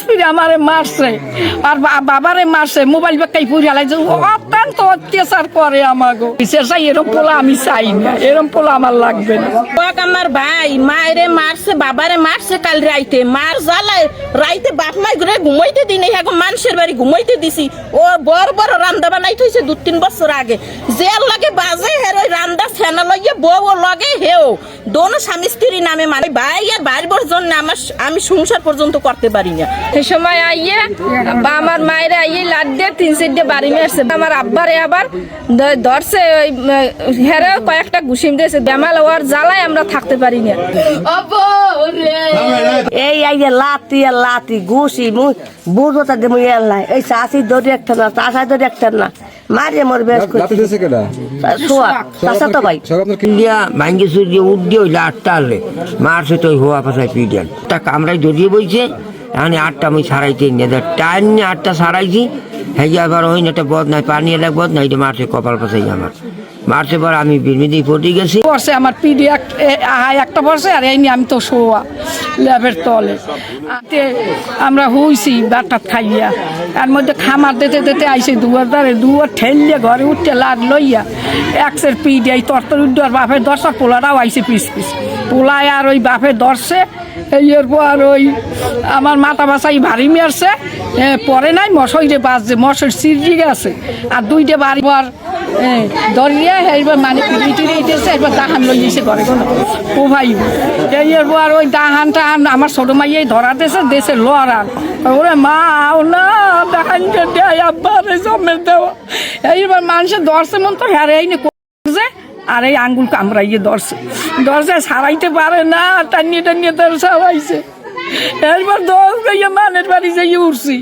ফিরে আমারে মারছে। আর বাবারে মারছে, মোবাইল বেকাই পুরি হালাইছে অত্যন্ত অত্যাচার করে আমাকে বিশেষ এরম পোলা আমি চাই না, এরম পোলা আমার লাগবে না। আমার ভাই, মায়েরে মারছে, বাবারে মারছে কাল রাইতে। মার জ্বালায় রাইতে বাপ মাই ঘুরে ঘুমাইতে দিনে এখন মানুষের বাড়ি ঘুমাইতে দিছি। ও বড় বড় রান্দা বানাই থইছে দু তিন বছর আগে। যে লাগে বাজে হের, ওই রান্দা ফেনা লইয়ে বউ লগে হেও। দোনো স্বামী স্ত্রী নামে মানে ভাই আর বোর জন্য আমার আমি সংসার পর্যন্ত করতে পারি না। সে সময় আইয়ে বা আমার মায়ের আইয়ে লাড দিয়ে তিন চারটে বাড়ি মেরছে আমার আব্বারে আবার ধরছে ওই হেরে কয়েকটা ঘুষিম দিয়েছে। বেমাল হওয়ার জ্বালায় আমরা থাকতে পারি না। এই আইয়ে লাতি আর লাতি ঘুষি এলাই এই চাষি দড়ি একটা না চাষাই দড়ি একটা না। মারিয়ে মোর বেশ রাতে দিয়েছে কেডা? চাষা তো ভাই। ইন্ডিয়া ভাঙ্গি মারছে তো হওয়া পাশায় পিডিয়ান তা কামড়াই জড়িয়ে বইছে এখন আটটা আমি সারাইতে টাইম নিয়ে আটটা সারাইছি হ্যাঁ আবার ওই একটা বদ নাই, পানি এলাক বদ নাই মারছে কপাল পাশাই আমার। মারছে পর আমি বিরমিদি পটে গেছি। পড়ছে আমার পিডি একটা পড়ছে, আর এই নিয়ে আমি তো শোয়া, ল্যাবের তলে। আমরা হইছি বাটাত খাইয়া। তার মধ্যে খামার দিতে দিতে আইসে দুয়ার দ্বারে দুয়ার ঠেললে ঘরে উঠতে লাদ লইয়া, একসের পিডি এই তরতর উদ্ধার বাপের দশটার পোলাটাও আইসে পিস পিস। পোলায় আর ওই বাপের দর্শে এরপর ওই আমার মাথা বাসাই ভারী মেরছে পরে নাই মশাইরে বাজছে মশাই সিরজি গেছে আর দুইটা বাড়ি পর দরিয়া, এইবার মানে পিড়ি দিয়েছে এবার দাহান লই দিয়েছে ঘরে কোনো ও ভাই এরপর ওই দাহান টাহান আমার ছোট মাইয়াই ধরা দিয়েছে দেশে লড়ান ওরে মা আও না দাহানকে দেয় আব্বারে জমে দেওয়া। এইবার মানুষের দর্শে মন তো যে আর এই আঙ্গুল কামড়াইয়ে ধরছে। ধরছে, সারাইতে পারে না, টানিয়ে টানিয়ে ধর সারাইছে। এরপর দশ গাইয়া মানের বাড়ি যাই উঠছি।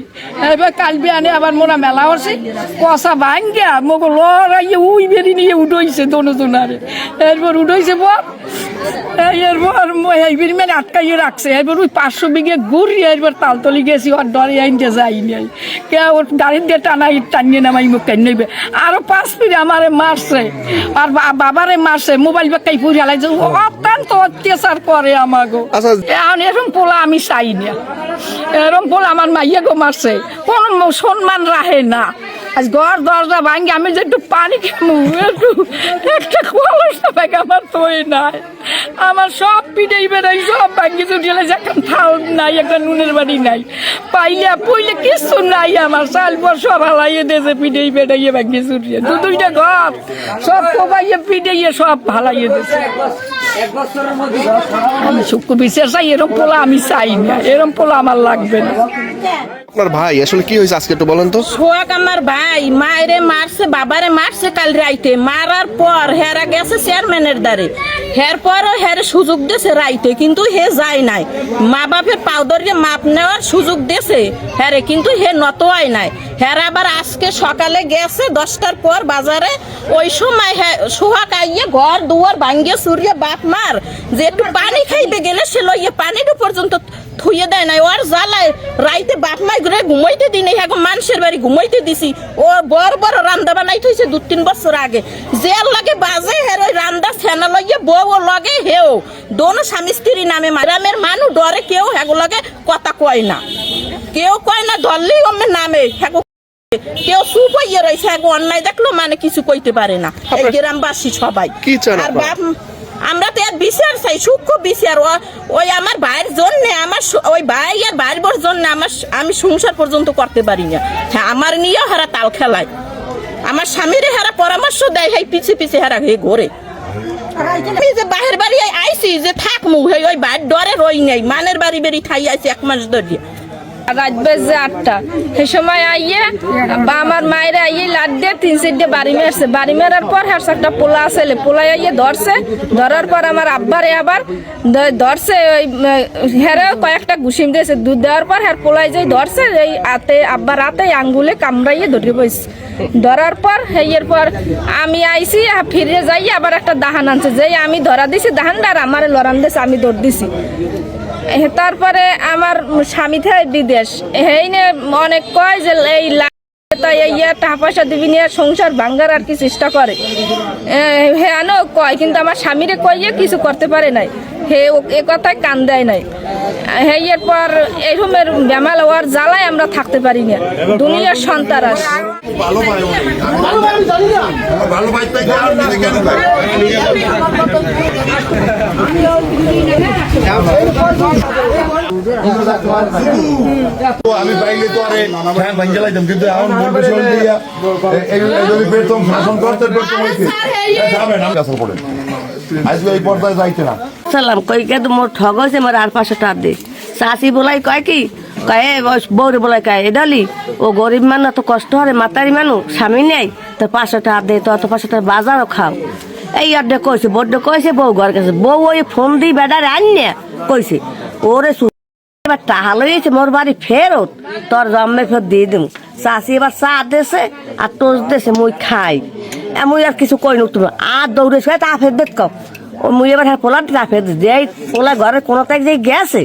এবার কালবে আনে আবার মোরা মেলা হচ্ছে। কষা ভাঙ্গা মোক লড়াইয়ে উই বেরি নিয়ে উঠোইছে দোনো জোনারে। এরপর উঠইছে বল এরপর এইবার মানে আটকাইয়ে রাখছে। এরপর ওই পাঁচশো বিঘে ঘুরি এরপর তালতলি গেছি ওর ডরে আইনতে যাই নাই। কে ওর গাড়ির দিয়ে টানাই টানিয়ে নামাই মুখ কেন নেবে? আরও পাঁচ ফিরে আমারে মারছে। আর বাবারে মারছে মোবাইল বেকাই পুরি হালাইছে অত্যন্ত অত্যাচার করে আমাকে আচ্ছা। এখন এরকম পোলা আমি চাই না। এরকম পোলা আমার মাইয়া গো মারছে। কোন সম্মান রাহে না। আজ ঘর দরজা ভাঙ্গি, আমি যে একটু পানি খামু, একটু, একটা কলস ব্যাগ আমার তোই নাই। আমার সব পিঠেই বেড়াই, সব ভাঙ্গি চুটিলে এখন থাও নাই, একটা নুনের বাড়ি নাই। পাইলে, পুইলে কিছু নাই আমার চাল পর সব হালাইয়ে দিয়েছে পিঠেই বেড়াইয়ে ভাঙ্গি চুটিয়ে দু দুইটা ঘর, সব কোবাইয়ে পিঠেইয়ে সব হালাইয়ে দিয়েছে আমি শুক্র বিশ্বাস চাই, এরম পোলা আমি চাই না, এরম পোলা আমার লাগবে না। আপনার ভাই আসলে কি হয়েছে আজকে একটু বলেন তো? সোহাগ আমার ভাই মায়েরে মারছে বাবারে মারছে কাল রাইতে। মারার পর হেরা গেছে চেয়ারম্যানের দ্বারে। হের পরও হেরে সুযোগ দিয়েছে রাইতে, কিন্তু হে যায় নাই। মা বাপের পাউডারে মাপ নেওয়ার সুযোগ দিয়েছে হ্যারে কিন্তু হে নতোয়াই নাই। হেরা আবার আজকে সকালে গেছে, দশটার পর বাজারে। ওই সময় হ্যাঁ সোহাগ আইয়ে ঘর দুয়ার ভাঙ্গিয়ে সুরিয়ে বাপ মার যে একটু পানি খাইতে গেলে সে লইয়ে পানিটা পর্যন্ত থুয়ে দেয় নাই। ওর জ্বালায় রাইতে বাপ মাই ঘুরে ঘুমাইতে দিনে এখন মানুষের বাড়ি ঘুমাইতে দিছি। ও বড় বড় রান্দা বানাই থইছে দু তিন বছর আগে। যে লাগে বাজে হের ওই রান্দা ফেনা লইয়ে বউ লগে হেও। দোনো স্বামী স্ত্রী নামে গ্রামের মানুষ ডরে কেউ হেগো লগে কথা কয় না। কেউ কয় না ধরলেই অমে নামে হেগো কেউ চুপ হইয়ে রয়েছে এক অন্যায় দেখল মানে কিছু কইতে পারে না। এই গ্রামবাসী সবাই। আর বাপ আমরা তো আর বিচার চাই সূক্ষ্ম বিচার। ও- ওই আমার ভাইয়ের জন্য আমার ওই ভাই আর ভাইয়ের জন্য আমার আমি সংসার পর্যন্ত করতে পারি না। হ্যাঁ আমার নিয়েও হারা তাল খেলায়। আমার স্বামীর হারা পরামর্শ দেয়, হাই পিছে পিছে হারা হয়ে ঘোরে। আমি যে বাহের বাড়ি আইছি যে থাকমু হই ওই বাইর ডরে রই নাই, মানের বাড়ি বেরি খাই আইছি এক মাস ধরে রাত বেজে আটটা। সে সময় আইয়ে, বা আমার মায়ের আইয়ে লাড দিয়ে তিন চারটে বাড়ি মেরছে বাড়ি মেরার পর হ্যার একটা পোলা আসলে পোলাই আইয়ে ধরছে। ধরার পর আমার আব্বারে আবার ধরছে ওই হেরে কয়েকটা ঘুষিম দিয়েছে। দুধ দেওয়ার পর হ্যার পোলাই যে ধরছে, এই আতে আব্বার রাতে আঙ্গুলে কামড়াইয়ে ধরে বইছে। ধরার পর হেয়ের পর আমি আইসি ফিরে যাই, আবার একটা দাহান আনছে। যেই আমি ধরা দিছি, দাহানটা আর আমার লড়ান দিছে, আমি দৌড় দিছি। তারপরে আমার স্বামী থাকে বিদেশ। হেইনে অনেক কয় যে, এই ইয়ে টাকা পয়সা দিবি নিয়ে সংসার ভাঙ্গার আর কি চেষ্টা করে। হ্যাঁ আনো কয় কিন্তু আমার স্বামীরে কইয়ে কিছু করতে পারে নাই। হে এ কথায় কান দেয় নাই। হ্যাঁ এর পর এইরকমের বেমাল হওয়ার জ্বালায় আমরা থাকতে পারি না। দুনিয়ার সন্তারাস আমি পাইলে তো আরে ফ্যান ভাঙ গেলাইতাম কিন্তু এখন বলবে দিয়া এই- এই এই যদি পেতাম শাসন করতে পেতাম যাবেন আমি কাছে পড়ে। আজকে এই পর্দায় যাইতে না। সালাম কই কে তো মোর ঠগ হয়েছে মোর আর পাঁচশো টাকা দে। চাষি বলাই কয় কি? কয় এ বস বৌরে বলাই কয় এ ডালি ও গরিব মানুষ এত কষ্ট হরে মাতারি মানুষ স্বামী নেই তো পাঁচশো টাকা দে তো অত পাঁচশো টাকা বাজারও খাও। এই অর্ধে কইছে বড্ড কইছে বউ ঘর কাছে বউ ওই ফোন দিয়ে বেড়ারে আননে কইছে ওরে এবার টাহা লইয়েছে মোর বাড়ি ফেরত। তোর জন্মে ফেরত দিয়ে দিম। চাষি এবার চা দেছে আর টোস দেছে, মুই খাই। মুই আর কিছু কই তুমি আর দৌড়েছে তা ফের দেখ ও মুই এবার পোলা তা ফের যে পোলা ঘরে কোনো তাই যে গেছে।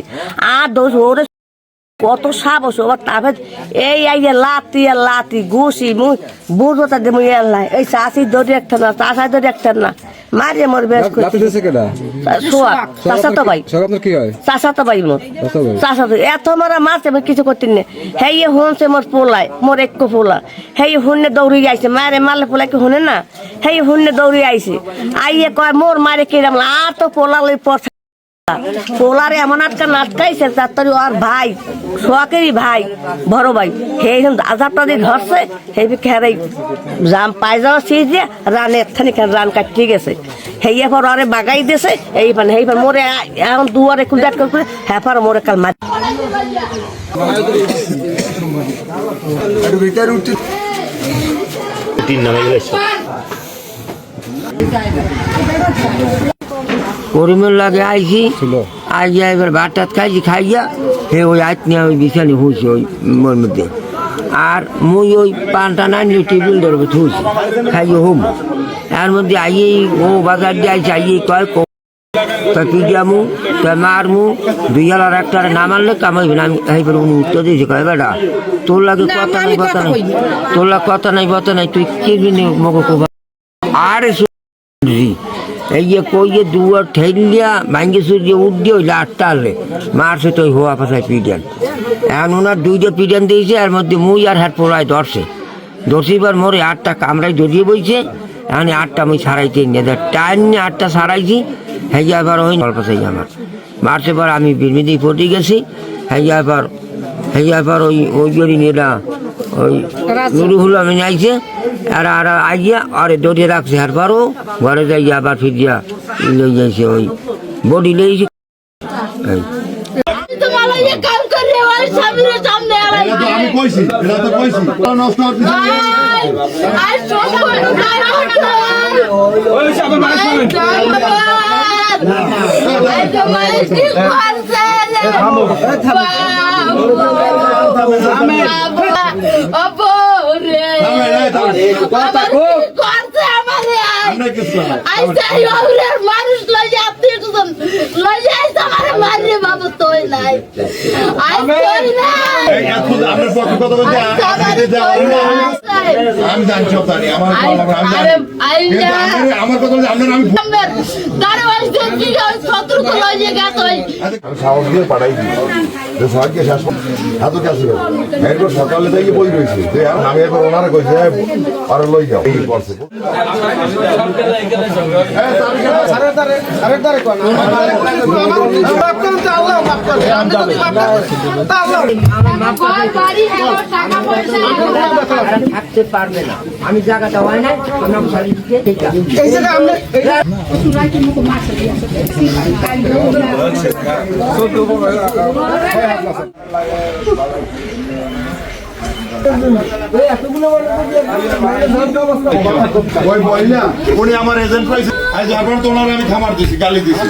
আর দৌড় ওরে কত সাবস ওবার তারপর এই আইয়ে লাতি আর লাতি, ঘুষি, মুই বুঝতে দে মুই এলাই এই চাষি দৌড়ি একটা না চাষাই দৌড়ি একটা না। মারিয়ে মোর বেশ লাঠি দিয়েছে কেডা? শোয়া চাষা তো ভাই। সব আপনার কি হয়? ভাই মোর। চাচা তো এত মারা মারছে আমি কিছু করতে নে। হেই হুনছে মোর পোলাই মোর এক পোলা। হেই হুননে দৌড়ি আইছে। মারে মারলে পোলা কি হুনে না? হেই হুননে দৌড়ি আইছে। আইয়ে কয় মোর মারে কিরাম আর তো পোলা লই পড় পোলারে এমন আটকা নাটকাইছে, তার তোর ভাই সোয়াকেরই ভাই, বড় ভাই। সেই আজারটা দিয়ে ধরছে সেই খেয়ারে জাম পাই যাওয়া সিজ দিয়ে রানে একখানি রান কাটতে গেছে। সেই এরপর আরে বাগাই দিয়েছে, এই পান এই পান, মোরে এখন দুয়ারে কুলদাট করে পার মোরে কাল মার। করিমের লাগে আইছি আইয়া এবার ভাত টাত খাইছি খাইয়া হে ওই আইত নিয়ে ওই বিছানি হয়েছে ওই মোর মধ্যে। আর মুই ওই পানটা না নিয়ে টেবিল ধরবে থুইছি খাইয়ে হোম। এর মধ্যে আইয়েই ও বাজার দিয়ে আইছে আইয়েই কয় তা পিডিয়ামু তা মারমু দুই হাজার একটা না মারলে কামাইবে না আমি এইবার উনি উত্তর দিয়েছি কয় বেটা তোর লাগে কথা নাই কথা নাই। তোর লাগে কথা নাই কথা নাই তুই কে মগো কোবা আরে এই যে কই যে দুয়ার ঠেলিয়া ভাঙ্গে সূর্য উঠে ওই লাটটা আনলে মারছে তো হওয়া পাশায় পিডিয়ান। এখন ওনার দুইটা পিডিয়ান দিয়েছে এর মধ্যে মুই আর হাত পোড়ায় ধরছে। ধরছিবার মোরে আটটা কামড়াই জড়িয়ে বইছে। এখন আটটা আমি সারাইতে নিয়ে টাইম নিয়ে আটটা সারাইছি হ্যাঁ এবার ওই অল্প চাই আমার। মারছে পর আমি বিরমিদি পটে গেছি। হ্যাঁ এবার হ্যাঁ এবার ওই ওই জড়ি নিয়ে ওই নুরুহুল আমি আর আর আইয়া আরে দৌড়ে রাখছে আর পারো? ঘরে যাই আবার ফিরিয়া লই যাইছে ওই বডি লইছে এই। মানুষ লইয়া আত্মীয় লইয়া আমার মারিয়ে বাবা তোই নাই আপনার পক্ষে কথা বলতে আমি দিতে পারি না আমি জানি সব জানি আমার আমি আমার কথা আমি তার বয়সে কি শত্রু তো লইয়া গেছে আমি সাহস দিয়ে পাঠাই দিই যে সবাইকে শেষ হাতও কাছে এরপর সকালে যাই বই রয়েছে যে আমি একবার ওনারা কইছে আর লই যাও এই করছে হ্যাঁ, হ্যাঁ থাকতে পারবে না আমি জায়গাটা হয় না আমরা উনি আমার এজেন্ট পাইছে। আজ আপনার তো ওনার আমি খামার দিছি গালি দিছি।